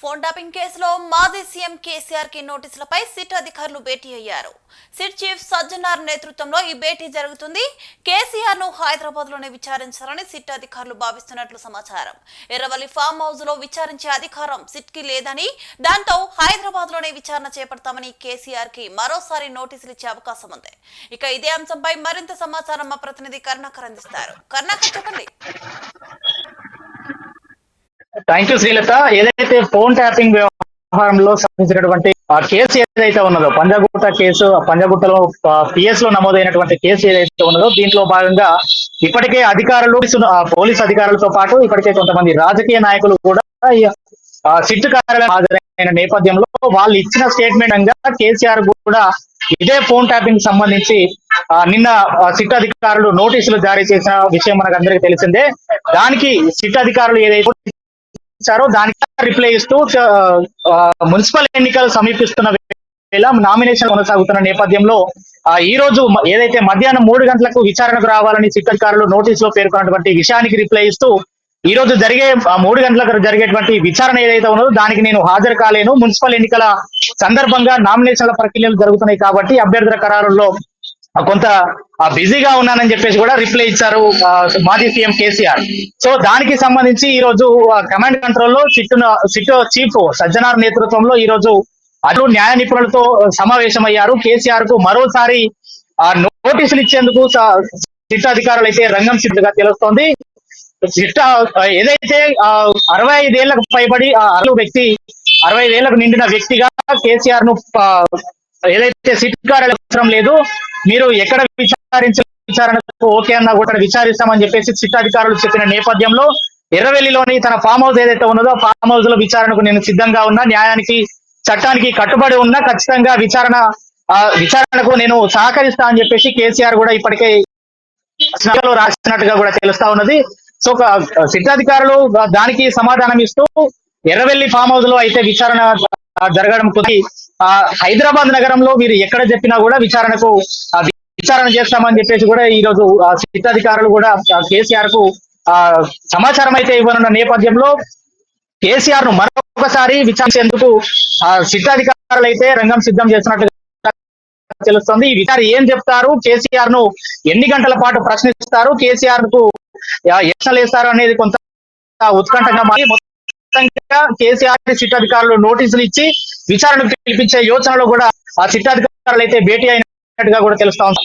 Phone topping కేసులో మాజీ CM కేసీఆర్కి నోటీసులపై సిట్ అధికారులు భేటీ అయ్యారు. సిట్ చీఫ్ సజ్జనార్ నేతృత్వంలో ఈ భేటీ జరుగుతుంది. కేసీఆర్ను హైదరాబాద్లోనే విచారించాలని సిట్ అధికారులు భావిస్తున్నట్లు సమాచారం. ఎర్రవల్లి ఫామ్ హౌస్లో విచారించే అధికారం సిట్కి లేదని దాంతో హైదరాబాద్లోనే విచారణ చేపడతామని కేసీఆర్కి మరోసారి నోటీసులు ఇచ్చే అవకాశం ఉంది. ఇక ఇదే అంశంపై మరింత సమాచారం మా ప్రతినిధి కరుణాకర్ అందిస్తారు. కరుణాకర్ చెప్పండి. Thank you Srilatha. ఏదైతే ఫోన్ ట్యాపింగ్ వ్యవహారంలో సంబంధించినటువంటి ఆ కేసు ఏదైతే ఉన్నదో పంజాగుట్ట కేసు పంజాగుట్టలో పిఎస్లో నమోదైనటువంటి కేసు ఏదైతే ఉన్నదో దీంట్లో భాగంగా ఇప్పటికే అధికారులు పోలీస్ అధికారులతో పాటు ఇప్పటికే కొంతమంది రాజకీయ నాయకులు కూడా సిట్ కార్యాలయం హాజరైన నేపథ్యంలో వాళ్ళు ఇచ్చిన స్టేట్మెంట్ అంగా కేసీఆర్ కూడా ఇదే ఫోన్ ట్యాపింగ్ సంబంధించి నిన్న సిట్ అధికారులు నోటీసులు జారీ చేసిన విషయం మనకు అందరికీ తెలిసిందే. దానికి సిట్ అధికారులు ఏదైతే ఇచ్చారో దానికి రిప్లై ఇస్తూ మున్సిపల్ ఎన్నికలు సమీపిస్తున్న వేళ నామినేషన్ కొనసాగుతున్న నేపథ్యంలో ఈ రోజు ఏదైతే మధ్యాహ్నం మూడు గంటలకు విచారణకు రావాలని సిట్ అధికారులు నోటీసులో పేర్కొన్నటువంటి విషయానికి రిప్లై ఇస్తూ ఈ రోజు జరిగే మూడు గంటలకు జరిగేటువంటి విచారణ ఏదైతే ఉన్నదో దానికి నేను హాజరు కాలేను. మున్సిపల్ ఎన్నికల సందర్భంగా నామినేషన్ల ప్రక్రియలు జరుగుతున్నాయి కాబట్టి అభ్యర్థుల ఖరారుల్లో కొంత బిజీగా ఉన్నానని చెప్పేసి కూడా రిప్లై ఇచ్చారు మాజీ సీఎం కేసీఆర్. సో దానికి సంబంధించి ఈ రోజు కమాండ్ కంట్రోల్లో సిట్ సిట్ చీఫ్ సజ్జనార్ నేతృత్వంలో ఈ రోజు అటు న్యాయ నిపుణులతో సమావేశమయ్యారు. కేసీఆర్కు మరోసారి ఆ నోటీసులు ఇచ్చేందుకు సిట్ అధికారులు అయితే రంగం సిద్ధంగా తెలుస్తోంది. సిట్ ఆ, ఏదైతే అరవై ఐదేళ్ళకు పైబడి ఆ అరవై వ్యక్తి అరవై ఐదేళ్ళకు నిండిన వ్యక్తిగా కేసీఆర్ను ఏదైతే సిట్ కార్యాలయం అవసరం లేదు మీరు ఎక్కడ విచారించ విచారణకు ఓకే అన్నా కూడా విచారిస్తామని చెప్పేసి చిత్తాధికారులు చెప్పిన నేపథ్యంలో ఎర్రవెల్లిలోని తన ఫామ్ హౌస్ ఏదైతే ఉన్నదో ఆ ఫామ్ హౌస్లో విచారణకు నేను సిద్ధంగా ఉన్నా. న్యాయానికి చట్టానికి కట్టుబడి ఉన్నా. ఖచ్చితంగా విచారణ విచారణకు నేను సహకరిస్తా అని చెప్పేసి కేసీఆర్ కూడా ఇప్పటికే రాసినట్టుగా కూడా తెలుస్తా ఉన్నది. సో ఒక దానికి సమాధానం ఇస్తూ ఎర్రవెల్లి ఫామ్ హౌస్లో అయితే విచారణ జరగడం కొద్ది ఆ, హైదరాబాద్ నగరంలో మీరు ఎక్కడ చెప్పినా కూడా విచారణకు విచారణ చేస్తామని చెప్పేసి కూడా ఈ రోజు ఆ, కూడా కేసీఆర్కు ఆ, సమాచారం అయితే ఇవ్వనున్న నేపథ్యంలో కేసీఆర్ను మరొకసారి విచారించేందుకు ఆ, సిద్ధాధికారులు అధికారులు అయితే రంగం సిద్ధం చేస్తున్నట్టు తెలుస్తుంది. ఈ విచారణ ఏం చెప్తారు? కేసీఆర్ను ఎన్ని గంటల పాటు ప్రశ్నిస్తారు? కేసీఆర్కు ఎక్సలు వేస్తారు అనేది కొంత ఉత్కంఠంగా మారి మొత్తంగా కేసీఆర్ సిట్ అధికారులు నోటీసులు ఇచ్చి విచారణకు పిలిపించే యోచనలో కూడా ఆ సిట్ అయితే భేటీ అయినట్టుగా కూడా తెలుస్తా ఉంది.